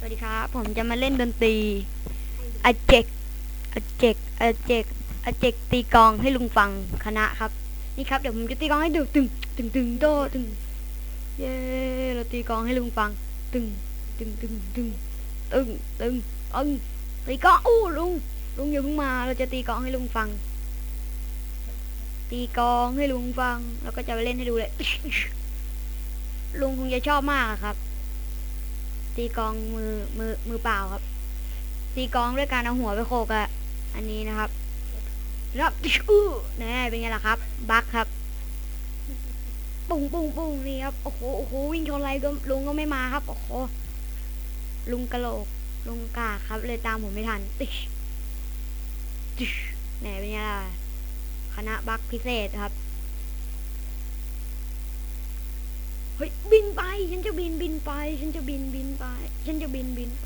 สวัสดีครับ ผมจะมาเล่นดนตรีอาเจกอาเจกอาเจกอาเจกตีกองให้ลุงฟังคณะครับ นี่ครับเดี๋ยวผมจะตีกองให้ดูตึงตึงตึงโดตึงเย้เราตีกองให้ลุงฟัง ตึงตึงตึงตึงตึงตึงตึงตีกองอู้ลุงลุงอย่าเพิ่งมาเราจะตีกองให้ลุงฟัง ตีกองให้ลุงฟัง แล้วก็จะไปเล่นให้ดูเลยลุงคงจะชอบมากครับ ตีกองมือมือมือเปล่าครับ ตีกองด้วยการเอาหัวไปโขกอะอันนี้นะครับแล้วอื้แน่เป็นไงล่ะครับ บักครับ ปุ้งปุ้งปุ้งนี่ครับ โอ้โหโอ้โหวิ่งชนอะไรก็ลุงก็ไม่มาครับ โอ้โห ลุงกะโหลก ลุงกาครับ เลยตามผมไม่ทันติชติชแหน่เป็นไงล่ะ คณะบักพิเศษครับ เฮ้ย บินไป ฉันจะบินบิน ไป ฉันจะบินบินไป ฉันจะบินบินไป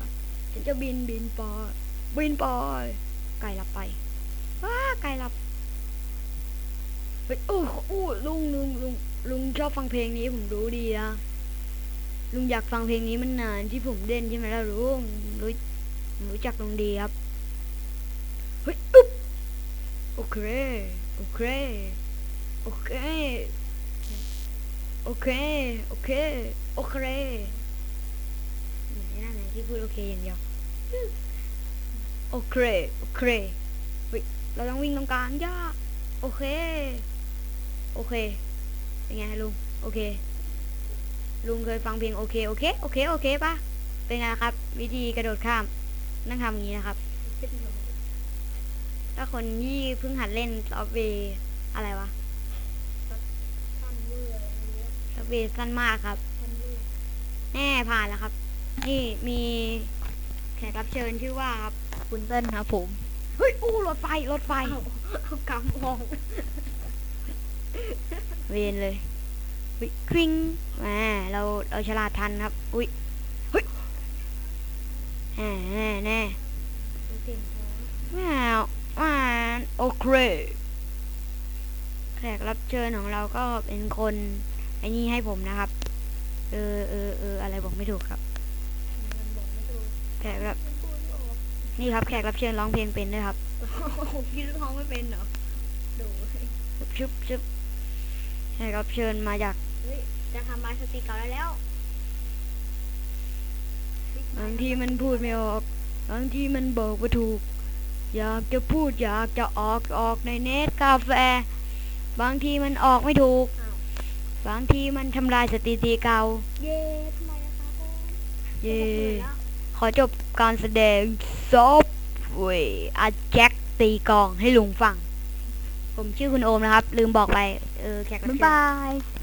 ฉันจะบินบินไป บินไป ไก่หลับไปว้าไก่หลับเฮ้ยโอ้โอ้ลุงลุงลุงลุงชอบฟังเพลงนี้ผมรู้ดีนะลุงอยากฟังเพลงนี้มันนานที่ผมเล่นใช่ไหมล่ะลุงรู้รู้จักลุงดีครับเฮ้ยอึ๊บโอเคโอเคโอเค โอเค โอเค โอเคไหนนั่นไหนที่พูดโอเคอย่างเดียว โอเค โอเคเฮ้ยเราต้องวิ่งตรงกลางย่าโอเค โอเค เป็นไงลุง โอเค ลุงเคยฟังเพลงโอเค โอเค โอเค โอเคปะเป็นไงครับ วิธีกระโดดข้าม นั่งทำอย่างนี้นะครับ ถ้าคนที่เพิ่งหัดเล่นซอฟต์เวอะไรวะ ท่านเวอร์อะไรไม่รู้ ซอฟต์ เวย์สั้นมากครับท่านเวอร์แน่ผ่านแล้วครับ นี่มีแขกรับเชิญชื่อว่าครับคุณเติ้ลครับผม เฮ้ย อู้รถไฟ รถไฟเอาเอากำมอง เวนเลยวิคริงแหมเราเราฉลาดทันครับ อุ้ยเฮ้ยแหมแน่แน่เก่งท้อแหมแหมโอเคแขกรับเชิญของเราก็เป็นคนไอ้นี่ให้ผมนะครับ เออเออเอออะไรบอกไม่ถูกครับมันบอกไม่ถูกแขกรับมันพูดไม่ออกนี่ครับแขกรับเชิญร้องเพลงเป็นด้วยครับโอ้โหพี่ร้องไม่เป็นเหรอดูชุบชุบแขกรับเชิญมาจากเฮ้ยจะทำไม้สติกเก่าได้แล้วบางทีมันพูดไม่ออกบางทีมันบอกว่าถูก อยากจะพูดอยากจะออกออกในเนตกาแฟ บางทีมันออกไม่ถูกอ้าว บางทีมันทำลายสถิติเก่า เย้ทำไมนะคะโอ้เย่จะเปิดแล้วขอจบการแสดงซอฟเวย์อาแจ็คตีกลองให้ลุงฟัง ผมชื่อคุณโอมนะครับ ลืมบอกไป เออแขกรับบ๊ายเชิญบาย